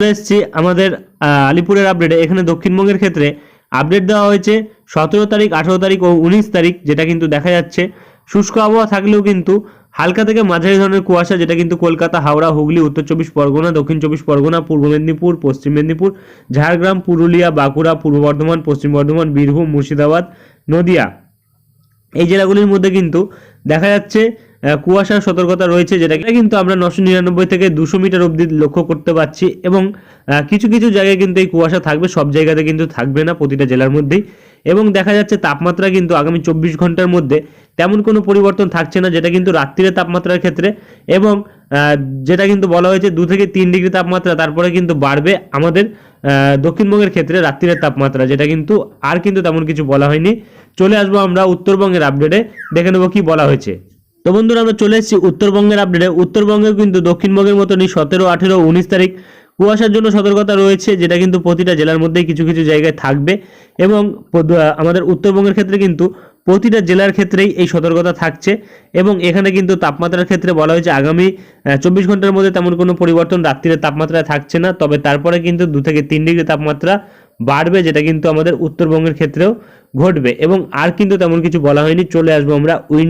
চলে এসেছি আমাদের আলিপুরের আপডেটে এখানে দক্ষিণবঙ্গের ক্ষেত্রে আপডেট দেওয়া হয়েছে সতেরো তারিখ, আঠেরো তারিখ ও উনিশ তারিখ, যেটা কিন্তু দেখা যাচ্ছে। শুষ্ক আবহাওয়া থাকলেও কিন্তু হালকা থেকে মাঝারি ধরনের কুয়াশা, যেটা কিন্তু কলকাতা, হাওড়া, হুগলি, উত্তর চব্বিশ পরগনা, দক্ষিণ চব্বিশ পরগনা, পূর্ব মেদিনীপুর, পশ্চিম মেদিনীপুর, ঝাড়গ্রাম, পুরুলিয়া, বাঁকুড়া, পূর্ব বর্ধমান, পশ্চিম বর্ধমান, বীরভূম, মুর্শিদাবাদ, নদিয়া। এই জেলাগুলির মধ্যে কিন্তু দেখা যাচ্ছে কুয়াশার সতর্কতা রয়েছে যেটা কিন্তু আমরা নশো নিরানব্বই থেকে দুশো মিটার অবধি লক্ষ্য করতে পারছি এবং কিছু কিছু জায়গায় কিন্তু এই কুয়াশা থাকবে, সব জায়গাতে কিন্তু থাকবে না প্রতিটা জেলার মধ্যেই। এবং দেখা যাচ্ছে তাপমাত্রা কিন্তু আগামী চব্বিশ ঘণ্টার মধ্যে তেমন কোনো পরিবর্তন থাকছে না যেটা কিন্তু রাত্রিরে তাপমাত্রার ক্ষেত্রে এবং যেটা কিন্তু বলা হয়েছে দু থেকে তিন ডিগ্রি তাপমাত্রা তারপরে কিন্তু বাড়বে আমাদের দক্ষিণবঙ্গের ক্ষেত্রে রাত্রিরের তাপমাত্রা, যেটা কিন্তু আর কিন্তু তেমন কিছু বলা হয়নি। চলে আসব আমরা উত্তরবঙ্গের আপডেটে দেখে নেব কি বলা হয়েছে। তো বন্ধুরা, আমরা চলে এসেছি উত্তরবঙ্গের আপডেটে উত্তরবঙ্গেও কিন্তু দক্ষিণবঙ্গের মতনই সতেরো, আঠেরো, উনিশ তারিখ কুয়াশার জন্য সতর্কতা রয়েছে, যেটা কিন্তু প্রতিটা জেলার মধ্যেই কিছু কিছু জায়গায় থাকবে। এবং আমাদের উত্তরবঙ্গের ক্ষেত্রে কিন্তু প্রতিটা জেলার ক্ষেত্রেই এই সতর্কতা থাকছে এবং এখানে কিন্তু তাপমাত্রার ক্ষেত্রে বলা হয়েছে আগামী চব্বিশ ঘণ্টার মধ্যে তেমন কোনো পরিবর্তন রাত্রির তাপমাত্রা থাকছে না। তবে তারপরে কিন্তু দু থেকে তিন ডিগ্রি তাপমাত্রা বাড়বে, যেটা কিন্তু আমাদের উত্তরবঙ্গের ক্ষেত্রেও ঘটবে। এবং আর কিন্তু তেমন কিছু বলা হয়নি। চলে আসব আমরা উইন